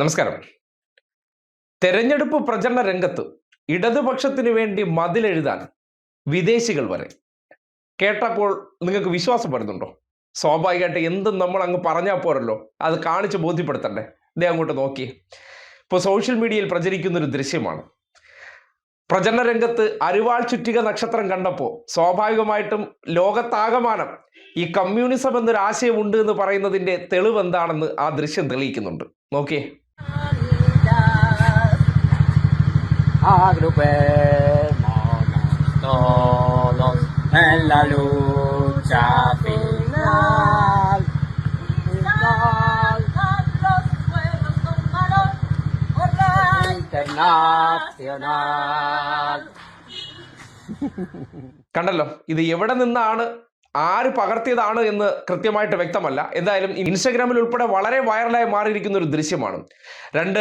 നമസ്കാരം. തെരഞ്ഞെടുപ്പ് പ്രചരണ രംഗത്ത് ഇടതുപക്ഷത്തിന് വേണ്ടി മതിലെഴുതാൻ വിദേശികൾ വരെ. കേട്ടപ്പോൾ നിങ്ങൾക്ക് വിശ്വാസം വരുന്നുണ്ടോ? സ്വാഭാവികമായിട്ട് എന്തും നമ്മൾ അങ്ങ് പറഞ്ഞാൽ പോരല്ലോ. അത് കാണിച്ച് ബോധ്യപ്പെടുത്തണ്ടേ? ഇതേ അങ്ങോട്ട് നോക്കി. ഇപ്പോൾ സോഷ്യൽ മീഡിയയിൽ പ്രചരിക്കുന്ന ഒരു ദൃശ്യമാണ്. പ്രചരണ രംഗത്ത് അരിവാൾ ചുറ്റിക നക്ഷത്രം കണ്ടപ്പോൾ സ്വാഭാവികമായിട്ടും ലോകത്താകമാനം ഈ കമ്മ്യൂണിസം എന്നൊരു ആശയമുണ്ട് എന്ന് പറയുന്നതിന്റെ തെളിവ് എന്താണെന്ന് ആ ദൃശ്യം തെളിയിക്കുന്നുണ്ട്. നോക്കിയേ. Agrupémonos todos en la lucha final. Internacional. കണ്ടല്ലോ ഇത് എവിടെ നിന്നാണ് ആര് പകർത്തിയതാണ് എന്ന് കൃത്യമായിട്ട് വ്യക്തമല്ല എന്തായാലും ഇൻസ്റ്റഗ്രാമിൽ ഉൾപ്പെടെ വളരെ വൈറലായി മാറിയിരിക്കുന്ന ഒരു ദൃശ്യമാണ് രണ്ട്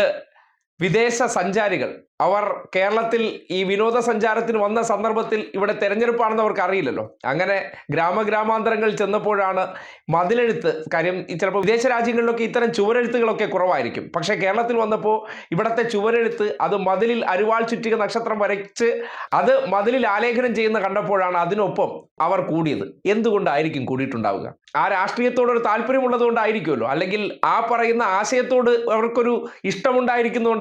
വിദേശ സഞ്ചാരികൾ. അവർ കേരളത്തിൽ ഈ വിനോദസഞ്ചാരത്തിന് വന്ന സന്ദർഭത്തിൽ ഇവിടെ തെരഞ്ഞെടുപ്പാണെന്ന് അവർക്ക് അറിയില്ലല്ലോ. അങ്ങനെ ഗ്രാമഗ്രാമാന്തരങ്ങളിൽ ചെന്നപ്പോഴാണ് മതിലെഴുത്ത് കാര്യം ചിലപ്പോൾ വിദേശ രാജ്യങ്ങളിലൊക്കെ ഇത്തരം ചുവരെഴുത്തുകളൊക്കെ കുറവായിരിക്കും. പക്ഷേ കേരളത്തിൽ വന്നപ്പോൾ ഇവിടുത്തെ ചുവരെഴുത്ത് അത് മതിലിൽ അരുവാൾ ചുറ്റിക നക്ഷത്രം വരച്ച് അത് മതിലിൽ ആലേഖനം ചെയ്യുന്ന കണ്ടപ്പോഴാണ് അതിനൊപ്പം അവർ കൂടിയത്. എന്തുകൊണ്ടായിരിക്കും കൂടിയിട്ടുണ്ടാവുക? ആ രാഷ്ട്രീയത്തോട് ഒരു താല്പര്യമുള്ളത് കൊണ്ടായിരിക്കുമല്ലോ അല്ലെങ്കിൽ ആ പറയുന്ന ആശയത്തോട് അവർക്കൊരു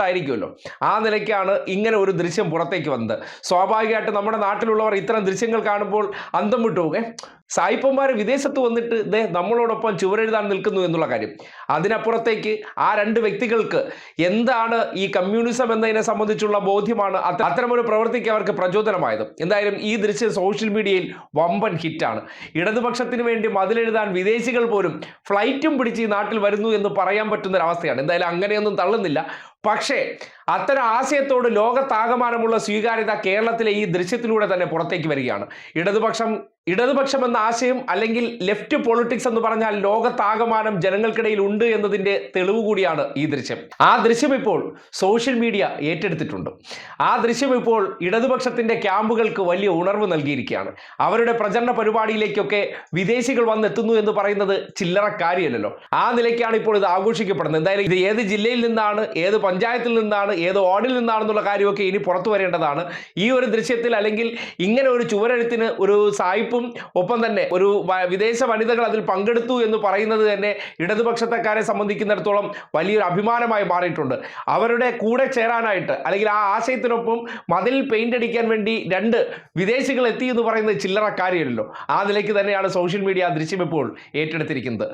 ഇഷ്ടമുണ്ടായിരിക്കുന്നതുകൊണ്ടായിരിക്കുമല്ലോ ആ നിലയ്ക്കാണ് ഇങ്ങനെ ഒരു ദൃശ്യം പുറത്തേക്ക് വന്നത്. സ്വാഭാവികമായിട്ട് നമ്മുടെ നാട്ടിലുള്ളവർ ഇത്തരം ദൃശ്യങ്ങൾ കാണുമ്പോൾ അന്തം വിട്ടു സായിപ്പന്മാർ വിദേശത്ത് വന്നിട്ട് ദേ നമ്മളോടൊപ്പം ചുവരെഴുതാൻ നിൽക്കുന്നു എന്നുള്ള കാര്യം. അതിനപ്പുറത്തേക്ക് ആ രണ്ട് വ്യക്തികൾക്ക് എന്താണ് ഈ കമ്മ്യൂണിസം എന്നതിനെ സംബന്ധിച്ചുള്ള ബോധ്യമാണ് അത്ത- അത്തരമൊരു പ്രവൃത്തിക്ക് അവർക്ക് പ്രചോദനമായത്. എന്തായാലും ഈ ദൃശ്യം സോഷ്യൽ മീഡിയയിൽ വമ്പൻ ഹിറ്റാണ്. ഇടതുപക്ഷത്തിന് വേണ്ടി മതിലെഴുതാൻ വിദേശികൾ പോലും ഫ്ലൈറ്റും പിടിച്ച് ഈ നാട്ടിൽ വരുന്നു എന്ന് പറയാൻ പറ്റുന്ന ഒരു അവസ്ഥയാണ് എന്തായാലും അങ്ങനെയൊന്നും തള്ളുന്നില്ല. പക്ഷേ അത്തരം ആശയത്തോട് ലോകത്താകമാനമുള്ള സ്വീകാര്യത കേരളത്തിലെ ഈ ദൃശ്യത്തിലൂടെ തന്നെ പുറത്തേക്ക് വരികയാണ്. ഇടതുപക്ഷം ഇടതുപക്ഷം എന്ന ആശയം അല്ലെങ്കിൽ ലെഫ്റ്റ് പൊളിറ്റിക്സ് എന്ന് പറഞ്ഞാൽ ലോകത്താകമാനം ജനങ്ങൾക്കിടയിൽ ഉണ്ട് എന്നതിന്റെ തെളിവ് കൂടിയാണ് ഈ ദൃശ്യം. ആ ദൃശ്യം ഇപ്പോൾ സോഷ്യൽ മീഡിയ ഏറ്റെടുത്തിട്ടുണ്ട്. ആ ദൃശ്യം ഇപ്പോൾ ഇടതുപക്ഷത്തിന്റെ ക്യാമ്പുകൾക്ക് വലിയ ഉണർവ് നൽകിയിരിക്കുകയാണ്. അവരുടെ പ്രചരണ പരിപാടിയിലേക്കൊക്കെ വിദേശികൾ വന്നെത്തുന്നു എന്ന് പറയുന്നത് ചില്ലറ കാര്യമല്ലല്ലോ ആ നിലയ്ക്കാണ് ഇപ്പോൾ ഇത് ആഘോഷിക്കപ്പെടുന്നത്. എന്തായാലും ഇത് ഏത് ജില്ലയിൽ നിന്നാണ് ഏത് പഞ്ചായത്തിൽ നിന്നാണ് ഏത് വാർഡിൽ നിന്നാണെന്നുള്ള കാര്യമൊക്കെ ഇനി പുറത്തു വരേണ്ടതാണ്. ഈ ഒരു ദൃശ്യത്തിൽ അല്ലെങ്കിൽ ഇങ്ങനെ ഒരു ചുവരെഴുത്തിന് ഒരു സായിപ്പും ഒപ്പം തന്നെ ഒരു വിദേശ വനിതകൾ അതിൽ പങ്കെടുത്തു എന്ന് പറയുന്നത് തന്നെ ഇടതുപക്ഷത്തക്കാരെ സംബന്ധിക്കുന്നിടത്തോളം വലിയൊരു അഭിമാനമായി മാറിയിട്ടുണ്ട്. അവരുടെ കൂടെ ചേരാനായിട്ട് അല്ലെങ്കിൽ ആ ആശയത്തിനൊപ്പം മതിൽ പെയിന്റ് അടിക്കാൻ വേണ്ടി രണ്ട് വിദേശികൾ എത്തി എന്ന് പറയുന്നത് ചില്ലറ കാര്യമല്ലല്ലോ. ആ നിലയ്ക്ക് തന്നെയാണ് സോഷ്യൽ മീഡിയ ദൃശ്യം ഇപ്പോൾ ഏറ്റെടുത്തിരിക്കുന്നത്.